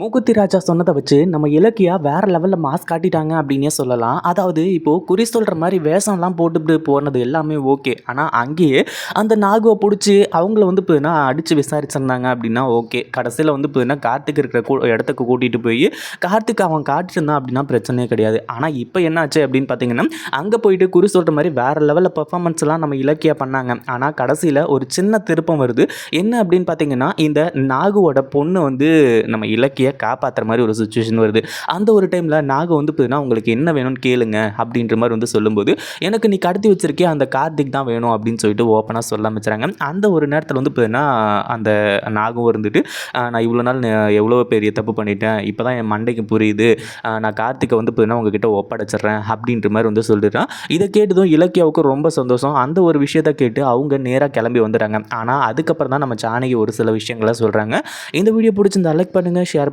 மூக்குத்தி ராஜா சொன்னதை வச்சு நம்ம இலக்கியா வேற லெவலில் மாஸ் காட்டிட்டாங்க அப்படின்னே சொல்லலாம். அதாவது இப்போது குறி சொல்கிற மாதிரி வேஷம்லாம் போட்டுட்டு போனது எல்லாமே ஓகே ஆனால் அங்கேயே அந்த நாகுவை பிடிச்சி அவங்கள வந்து இப்போ அடித்து விசாரிச்சிருந்தாங்க அப்படின்னா ஓகே கடைசியில் வந்து இப்போ கார்த்திக் இருக்கிற கூ இடத்துக்கு கூட்டிகிட்டு போய் கார்த்திக் அவன் காட்டிச்சிருந்தான் அப்படின்னா பிரச்சனையே கிடையாது. ஆனால் இப்போ என்னாச்சு அப்படின்னு பார்த்தீங்கன்னா அங்கே போயிட்டு குறி சொல்கிற மாதிரி வேறு லெவலில் பர்ஃபாமன்ஸ்லாம் நம்ம இலக்கியா பண்ணாங்க. ஆனால் கடைசியில் ஒரு சின்ன திருப்பம் வருது. என்ன அப்படின்னு பார்த்தீங்கன்னா இந்த நாகுவோட பொண்ணு வந்து நம்ம இலக்கிய காப்பாற்றுற மாதிரி ஒரு சுச்சுவேஷன் வருது. அந்த ஒரு டைமில் நாகம் வந்து பார்த்தீங்கன்னா உங்களுக்கு என்ன வேணும்னு கேளுங்க அப்படின்ற மாதிரி வந்து சொல்லும்போது எனக்கு நீ கடத்தி வச்சிருக்கே அந்த கார்த்திக் தான் வேணும் அப்படின்னு சொல்லிட்டு ஓப்பனாக சொல்ல ஆரம்பிச்சுறாங்க அந்த ஒரு நேரத்தில் வந்து பார்த்தீங்கன்னா அந்த நாகம் இருந்துட்டு நான் இவ்வளோ நாள் எவ்வளோ பெரிய தப்பு பண்ணிட்டேன். இப்போ தான் என் மண்டைக்கு புரியுது. நான் கார்த்திகை வந்து பார்த்தீங்கன்னா உங்ககிட்ட ஒப்படைச்சிட்றேன் அப்படின்ற மாதிரி வந்து சொல்லிடுறான் இதை கேட்டதும் இலக்கியாவுக்கு ரொம்ப சந்தோஷம். அந்த ஒரு விஷயத்தை கேட்டு அவங்க நேராக கிளம்பி வந்துடுறாங்க. ஆனால் அதுக்கப்புறம் தான் நம்ம சாணகி ஒரு சில விஷயங்களை சொல்கிறாங்க இந்த வீடியோ பிடிச்சிருந்தா லைக் பண்ணுங்கள் ஷேர்